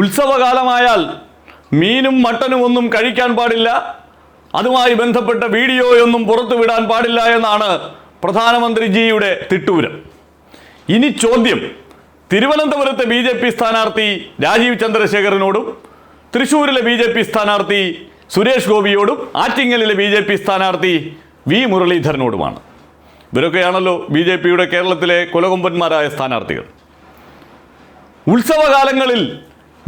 ഉത്സവകാലമായാൽ മീനും മട്ടനും ഒന്നും കഴിക്കാൻ പാടില്ല. അതുമായി ബന്ധപ്പെട്ട വീഡിയോയൊന്നും പുറത്തുവിടാൻ പാടില്ല എന്നാണ് പ്രധാനമന്ത്രിജിയുടെ തിട്ടൂരം. ഇനി ചോദ്യം. തിരുവനന്തപുരത്തെ ബി ജെ പി സ്ഥാനാർത്ഥി രാജീവ് ചന്ദ്രശേഖരനോടും തൃശൂരിലെ ബി ജെ പി സ്ഥാനാർത്ഥി സുരേഷ് ഗോപിയോടും ആറ്റിങ്ങലിലെ ബി ജെ പി സ്ഥാനാർത്ഥി വി മുരളീധരനോടുമാണ്. ഇവരൊക്കെയാണല്ലോ ബി ജെ പിയുടെ കേരളത്തിലെ കുലകൊമ്പന്മാരായ സ്ഥാനാർത്ഥികൾ. ഉത്സവകാലങ്ങളിൽ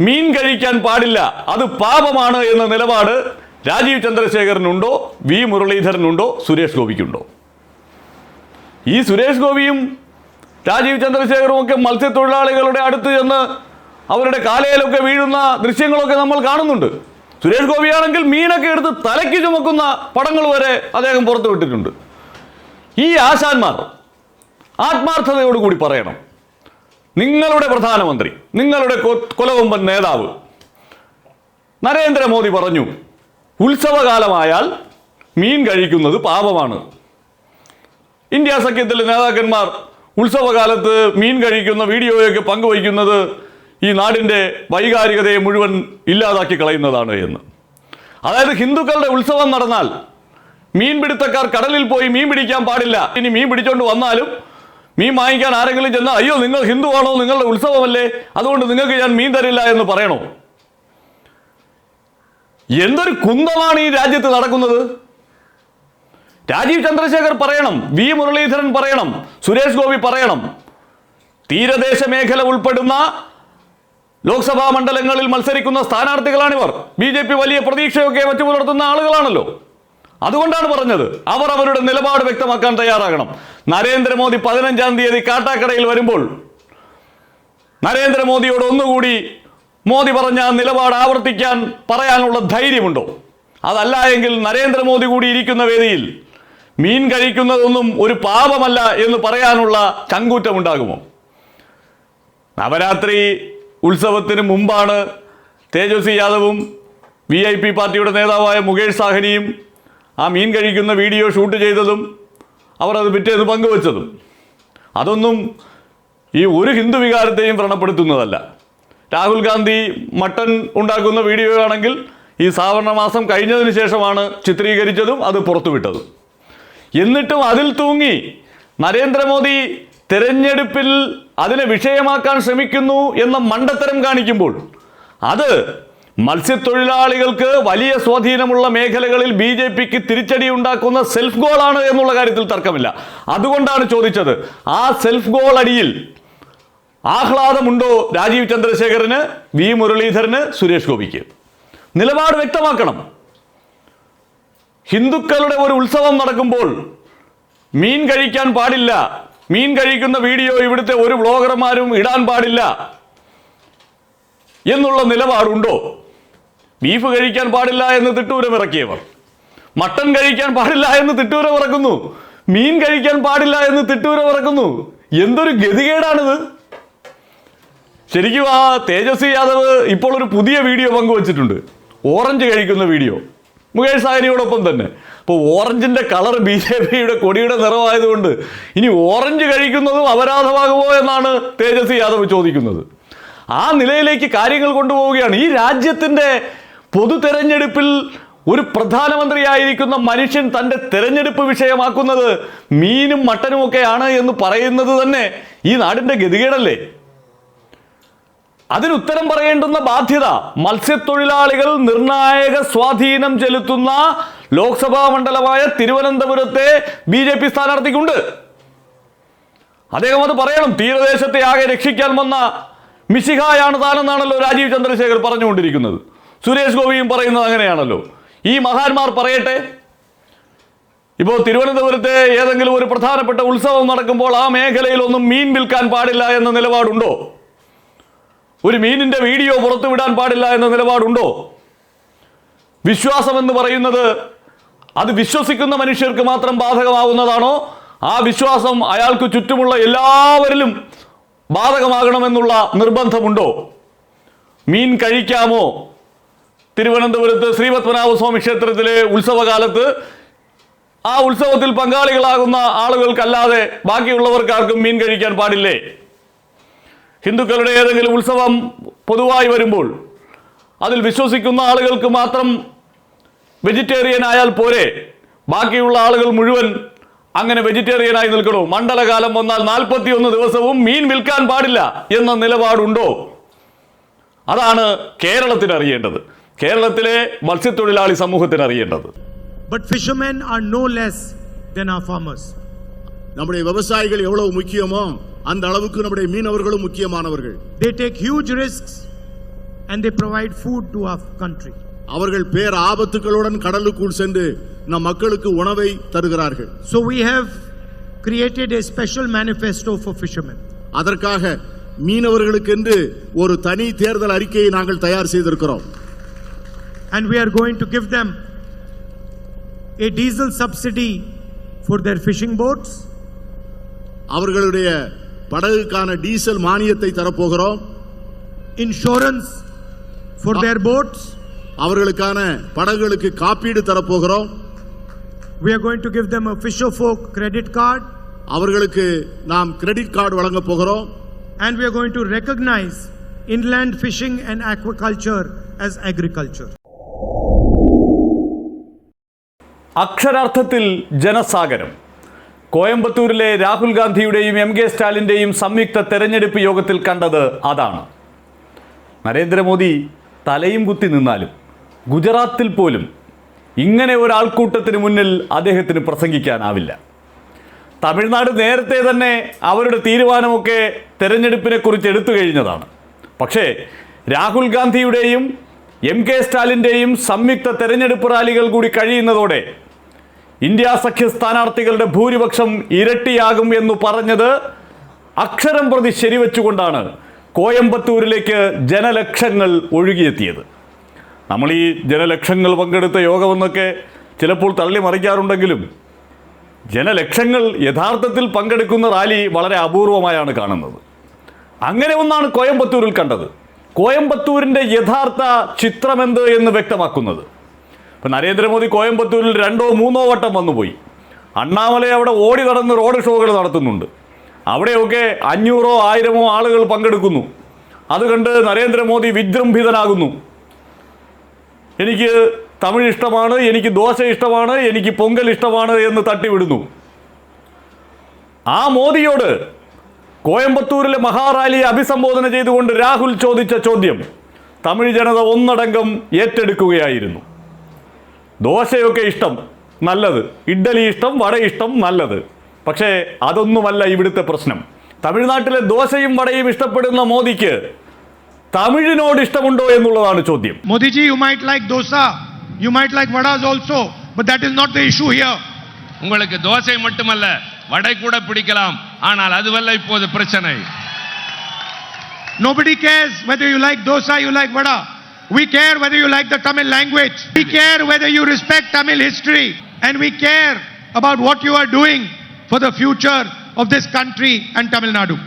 മീൻ കഴിക്കാൻ പാടില്ല. അത് പാപമാണ് എന്ന നിലപാട് രാജീവ് ചന്ദ്രശേഖരനുണ്ടോ? വി. മുരളീധരനുണ്ടോ? സുരേഷ് ഗോപിക്കുണ്ടോ? ഈ സുരേഷ് ഗോപിയും രാജീവ് ചന്ദ്രശേഖറും ഒക്കെ മത്സ്യത്തൊഴിലാളികളുടെ അടുത്ത് ചെന്ന് അവരുടെ കാലയിലൊക്കെ വീഴുന്ന ദൃശ്യങ്ങളൊക്കെ നമ്മൾ കാണുന്നുണ്ട്. സുരേഷ് ഗോപിയാണെങ്കിൽ മീനൊക്കെ എടുത്ത് തലയ്ക്ക് ചുമക്കുന്ന പടങ്ങൾ വരെ അദ്ദേഹം പുറത്തുവിട്ടിട്ടുണ്ട്. ഈ ആശാന്മാർ ആത്മാർത്ഥതയോടുകൂടി പറയണം. നിങ്ങളുടെ പ്രധാനമന്ത്രി നിങ്ങളുടെ കൊ- കൊലകൊമ്പൻ നേതാവ് നരേന്ദ്രമോദി പറഞ്ഞു ഉത്സവകാലമായാൽ മീൻ കഴിക്കുന്നത് പാപമാണ്. ഇന്ത്യ സഖ്യത്തിലെ നേതാക്കന്മാർ ഉത്സവകാലത്ത് മീൻ കഴിക്കുന്ന വീഡിയോയൊക്കെ പങ്കുവയ്ക്കുന്നത് ഈ നാടിന്റെ വൈകാരികതയെ മുഴുവൻ ഇല്ലാതാക്കി കളയുന്നതാണ് എന്ന്. അതായത് ഹിന്ദുക്കളുടെ ഉത്സവം നടന്നാൽ മീൻപിടുത്തക്കാർ കടലിൽ പോയി മീൻ പിടിക്കാൻ പാടില്ല. ഇനി മീൻ പിടിച്ചോണ്ട് വന്നാലും മീൻ വാങ്ങിക്കാൻ ആരെങ്കിലും ചെന്നാൽ അയ്യോ നിങ്ങൾ ഹിന്ദുവാണോ? നിങ്ങളുടെ ഉത്സവമല്ലേ? അതുകൊണ്ട് നിങ്ങൾക്ക് ഞാൻ മീൻ തരില്ല എന്ന് പറയണോ? എന്തൊരു കുന്തമാണ് ഈ രാജ്യത്ത് നടക്കുന്നത്? രാജീവ് ചന്ദ്രശേഖർ പറയണം വി. മുരളീധരൻ പറയണം സുരേഷ് ഗോപി പറയണം. തീരദേശ മേഖല ഉൾപ്പെടുന്ന ലോക്സഭാ മണ്ഡലങ്ങളിൽ മത്സരിക്കുന്ന സ്ഥാനാർത്ഥികളാണിവർ. ബി ജെ പി വലിയ പ്രതീക്ഷയൊക്കെ മറ്റു പുലർത്തുന്ന ആളുകളാണല്ലോ. അതുകൊണ്ടാണ് പറഞ്ഞത്. അവർ അവരുടെ നിലപാട് വ്യക്തമാക്കാൻ തയ്യാറാകണം. നരേന്ദ്രമോദി പതിനഞ്ചാം തീയതി കാട്ടാക്കടയിൽ വരുമ്പോൾ നരേന്ദ്രമോദിയോട് ഒന്നുകൂടി മോദി പറഞ്ഞ നിലപാട് ആവർത്തിക്കാൻ പറയാനുള്ള ധൈര്യമുണ്ടോ? അതല്ല എങ്കിൽ നരേന്ദ്രമോദി കൂടി ഇരിക്കുന്ന വേദിയിൽ മീൻ കഴിക്കുന്നതൊന്നും ഒരു പാപമല്ല എന്ന് പറയാനുള്ള ചങ്കൂറ്റമുണ്ടാകുമോ നവരാത്രി ഉത്സവത്തിന് മുമ്പാണ് തേജസ്വി യാദവും വി ഐ പി പാർട്ടിയുടെ നേതാവായ മുകേഷ് സാഹനിയും ആ മീൻ കഴിക്കുന്ന വീഡിയോ ഷൂട്ട് ചെയ്തതും അവർ അത് പിറ്റേന്ന് പങ്കുവച്ചതും. അതൊന്നും ഈ ഒരു ഹിന്ദു വികാരത്തെയും വ്രണപ്പെടുത്തുന്നതല്ല. രാഹുൽ ഗാന്ധി മട്ടൻ ഉണ്ടാക്കുന്ന വീഡിയോ ആണെങ്കിൽ ഈ സാവരണ മാസം കഴിഞ്ഞതിന് ശേഷമാണ് ചിത്രീകരിച്ചതും അത് പുറത്തുവിട്ടതും. എന്നിട്ടും അതിൽ തൂങ്ങി നരേന്ദ്രമോദി തിരഞ്ഞെടുപ്പിൽ അതിനെ വിഷയമാക്കാൻ ശ്രമിക്കുന്നു എന്ന മണ്ടത്തരം കാണിക്കുമ്പോൾ അത് മത്സ്യത്തൊഴിലാളികൾക്ക് വലിയ സ്വാധീനമുള്ള മേഖലകളിൽ ബി ജെ പിക്ക് തിരിച്ചടി ഉണ്ടാക്കുന്ന സെൽഫ് ഗോളാണ് എന്നുള്ള കാര്യത്തിൽ തർക്കമില്ല. അതുകൊണ്ടാണ് ചോദിച്ചത് ആ സെൽഫ് ഗോൾ അടിയിൽ ആഹ്ലാദമുണ്ടോ രാജീവ് ചന്ദ്രശേഖരന് വി മുരളീധരന് സുരേഷ് ഗോപിക്ക്? നിലപാട് വ്യക്തമാക്കണം. ഹിന്ദുക്കളുടെ ഒരു ഉത്സവം നടക്കുമ്പോൾ മീൻ കഴിക്കാൻ പാടില്ല. മീൻ കഴിക്കുന്ന വീഡിയോ ഇവിടുത്തെ ഒരു വ്ളോഗർമാരും ഇടാൻ പാടില്ല. എന്നുള്ള നിലപാടുണ്ടോ? ബീഫ് കഴിക്കാൻ പാടില്ല എന്ന് തിട്ടൂരം ഇറക്കിയവർ മട്ടൻ കഴിക്കാൻ പാടില്ല എന്ന് തിട്ടൂരം ഇറക്കുന്നു മീൻ കഴിക്കാൻ പാടില്ല എന്ന് തിട്ടൂരം ഇറക്കുന്നു എന്തൊരു ഗതികേടാണിത്. ശരിക്കും ആ തേജസ്വി യാദവ് ഇപ്പോൾ ഒരു പുതിയ വീഡിയോ പങ്കുവച്ചിട്ടുണ്ട്. ഓറഞ്ച് കഴിക്കുന്ന വീഡിയോ. മുകേഷ് സാഹനിയോടൊപ്പം തന്നെ. അപ്പോൾ ഓറഞ്ചിന്റെ കളർ ബി ജെ പിയുടെ കൊടിയുടെ നിറമായതുകൊണ്ട് ഇനി ഓറഞ്ച് കഴിക്കുന്നതും അപരാധമാകുമോ എന്നാണ് തേജസ്വി യാദവ് ചോദിക്കുന്നത്. ആ നിലയിലേക്ക് കാര്യങ്ങൾ കൊണ്ടുപോവുകയാണ്. ഈ രാജ്യത്തിന്റെ പൊതു തെരഞ്ഞെടുപ്പിൽ ഒരു പ്രധാനമന്ത്രിയായിരിക്കുന്ന മനുഷ്യൻ തന്റെ തെരഞ്ഞെടുപ്പ് വിഷയമാക്കുന്നത് മീനും മട്ടനും ഒക്കെയാണ് എന്ന് പറയുന്നത് തന്നെ ഈ നാടിന്റെ ഗതികേടല്ലേ? അതിനുത്തരം പറയേണ്ടുന്ന ബാധ്യത മത്സ്യത്തൊഴിലാളികൾ നിർണായക സ്വാധീനം ചെലുത്തുന്ന ലോക്സഭാ മണ്ഡലമായ തിരുവനന്തപുരത്തെ ബി ജെ പി സ്ഥാനാർത്ഥിക്കുണ്ട്. അദ്ദേഹം അത് പറയണം തീരദേശത്തെ ആകെ രക്ഷിക്കാൻ വന്ന മിശിഹായാണ് താനെന്നാണല്ലോ രാജീവ് ചന്ദ്രശേഖർ പറഞ്ഞുകൊണ്ടിരിക്കുന്നത്. സുരേഷ് ഗോപിയും പറയുന്നത് അങ്ങനെയാണല്ലോ. ഈ മഹാന്മാർ പറയട്ടെ? ഇപ്പോൾ തിരുവനന്തപുരത്തെ ഏതെങ്കിലും ഒരു പ്രധാനപ്പെട്ട ഉത്സവം നടക്കുമ്പോൾ ആ മേഖലയിൽ ഒന്നും മീൻ വിൽക്കാൻ പാടില്ല എന്ന നിലപാടുണ്ടോ? ഒരു മീനിന്റെ വീഡിയോ പുറത്തുവിടാൻ പാടില്ല എന്ന നിലപാടുണ്ടോ? വിശ്വാസം എന്ന് പറയുന്നത് അത് വിശ്വസിക്കുന്ന മനുഷ്യർക്ക് മാത്രം ബാധകമാകുന്നതാണോ ആ വിശ്വാസം അയാൾക്ക് ചുറ്റുമുള്ള എല്ലാവരിലും ബാധകമാകണമെന്നുള്ള നിർബന്ധമുണ്ടോ? മീൻ കഴിക്കാമോ? തിരുവനന്തപുരത്ത് ശ്രീപത്മനാഭ സ്വാമി ക്ഷേത്രത്തിലെ ഉത്സവകാലത്ത് ആ ഉത്സവത്തിൽ പങ്കാളികളാകുന്ന ആളുകൾക്കല്ലാതെ ബാക്കിയുള്ളവർക്കാർക്കും മീൻ കഴിക്കാൻ പാടില്ലേ? ഹിന്ദുക്കളുടെ ഏതെങ്കിലും ഉത്സവം പൊതുവായി വരുമ്പോൾ അതിൽ വിശ്വസിക്കുന്ന ആളുകൾക്ക് മാത്രം വെജിറ്റേറിയൻ ആയാൽ പോരെ? ബാക്കിയുള്ള ആളുകൾ മുഴുവൻ അങ്ങനെ വെജിറ്റേറിയനായി നിൽക്കണോ? മണ്ഡലകാലം വന്നാൽ നാൽപ്പത്തിയൊന്ന് ദിവസവും മീൻ വിൽക്കാൻ പാടില്ല എന്ന നിലപാടുണ്ടോ? അതാണ് കേരളത്തിന് അറിയേണ്ടത് കേരളത്തിലെ മത്സ്യത്തൊഴിലാളി സമൂഹത്തിന് അറിയേണ്ടത് But fishermen are no less than our farmers. நம்முடைய விவசாயிகள் எவ்வளவு முக்கியமோ அந்த அளவுக்கு நம்முடைய மீனவர்களும் முக்கியமானவர்கள் They take huge risks and they provide food to our country. அவர்கள் பேர் ஆபத்துகளுடன் கடலுக்குள் சென்று நம் மக்களுக்கு உணவை தருகிறார்கள் So we have created a special manifesto for fishermen. அதற்காக மீனவர்களுக்கென்று ஒரு தனி தேர்தல் அறிக்கையை நாங்கள் தயார் செய்திருக்கிறோம் And we are going to give them a diesel subsidy for their fishing boats. அவர்களுடைய படகுக்கான டீசல் மானியத்தை தரப்போகிறோம் insurance for their boats. அவர்களுக்கான படகுகளுக்கு காப்பீடு தரப்போகிறோம் We are going to give them a Fisher Folk credit card அவர்களுக்கு நாம் கிரெடிட் கார்டு வழங்க போகிறோம் and we are going to recognize inland fishing and aquaculture as agriculture. അക്ഷരാർത്ഥത്തിൽ ജനസാഗരം. കോയമ്പത്തൂരിലെ രാഹുൽ ഗാന്ധിയുടെയും എം കെ സ്റ്റാലിന്റെയും സംയുക്ത തെരഞ്ഞെടുപ്പ് യോഗത്തിൽ കണ്ടത് അതാണ്. നരേന്ദ്രമോദി തലയും കുത്തി നിന്നാലും ഗുജറാത്തിൽ പോലും ഇങ്ങനെ ഒരാൾക്കൂട്ടത്തിന് മുന്നിൽ അദ്ദേഹത്തിന് പ്രസംഗിക്കാനാവില്ല. തമിഴ്നാട് നേരത്തെ തന്നെ അവരുടെ തീരുമാനമൊക്കെ തെരഞ്ഞെടുപ്പിനെ കുറിച്ച് എടുത്തു കഴിഞ്ഞതാണ്. പക്ഷേ രാഹുൽ ഗാന്ധിയുടെയും എം കെ സ്റ്റാലിന്റെയും സംയുക്ത തെരഞ്ഞെടുപ്പ് റാലികൾ കൂടി കഴിയുന്നതോടെ ഇന്ത്യ സഖ്യ സ്ഥാനാർത്ഥികളുടെ ഭൂരിപക്ഷം ഇരട്ടിയാകും എന്ന് പറഞ്ഞത് അക്ഷരം പ്രതി ശരിവെച്ചുകൊണ്ടാണ് കോയമ്പത്തൂരിലേക്ക് ജനലക്ഷങ്ങൾ ഒഴുകിയെത്തിയത്. നമ്മൾ ഈ ജനലക്ഷങ്ങൾ പങ്കെടുത്ത യോഗമെന്നൊക്കെ ചിലപ്പോൾ തള്ളി മറിക്കാറുണ്ടെങ്കിലും ജനലക്ഷങ്ങൾ യഥാർത്ഥത്തിൽ പങ്കെടുക്കുന്ന റാലി വളരെ അപൂർവമായാണ് കാണുന്നത്. അങ്ങനെ ഒന്നാണ് കോയമ്പത്തൂരിൽ കണ്ടത്. കോയമ്പത്തൂരിന്റെ യഥാർത്ഥ ചിത്രമെന്ത് എന്ന് വ്യക്തമാക്കുന്നത്. ഇപ്പം നരേന്ദ്രമോദി കോയമ്പത്തൂരിൽ രണ്ടോ മൂന്നോ വട്ടം വന്നുപോയി. അണ്ണാമല അവിടെ ഓടി നടന്ന് റോഡ് ഷോകൾ നടത്തുന്നുണ്ട്. അവിടെയൊക്കെ അഞ്ഞൂറോ ആയിരമോ ആളുകൾ പങ്കെടുക്കുന്നു. അത് കണ്ട് നരേന്ദ്രമോദി വിജൃംഭിതനാകുന്നു. എനിക്ക് തമിഴ് ഇഷ്ടമാണ് എനിക്ക് ദോശ ഇഷ്ടമാണ് എനിക്ക് പൊങ്കൽ ഇഷ്ടമാണ് എന്ന് തട്ടിവിടുന്നു. ആ മോദിയോട് കോയമ്പത്തൂരിലെ മഹാറാലിയെ അഭിസംബോധന ചെയ്തുകൊണ്ട് രാഹുൽ ചോദിച്ച ചോദ്യം തമിഴ് ജനത ഒന്നടങ്കം ഏറ്റെടുക്കുകയായിരുന്നു. ദോശയൊക്കെ ഇഷ്ടം നല്ലത്. ഇഡ്ഡലി ഇഷ്ടം വട ഇഷ്ടം നല്ലത്. പക്ഷേ അതൊന്നുമല്ല ഇവിടുത്തെ പ്രശ്നം. തമിഴ്നാട്ടിലെ ദോശയും വടയും ഇഷ്ടപ്പെടുന്ന മോദിക്ക് തമിഴിനോട് ഇഷ്ടമുണ്ടോ എന്നുള്ളതാണ് ചോദ്യം. Modiji you might like dosa. you might like vadas also, but that is not the issue here. உங்களுக்கு தோசை மட்டுமல்ல வடை கூட பிடிக்கலாம் ஆனால் அதுவல்ல இப்போது பிரச்சனை Nobody cares whether you like dosa, you like vada. We care whether you like the Tamil language. We care whether you respect Tamil history. And we care about what you are doing for the future of this country and Tamil Nadu.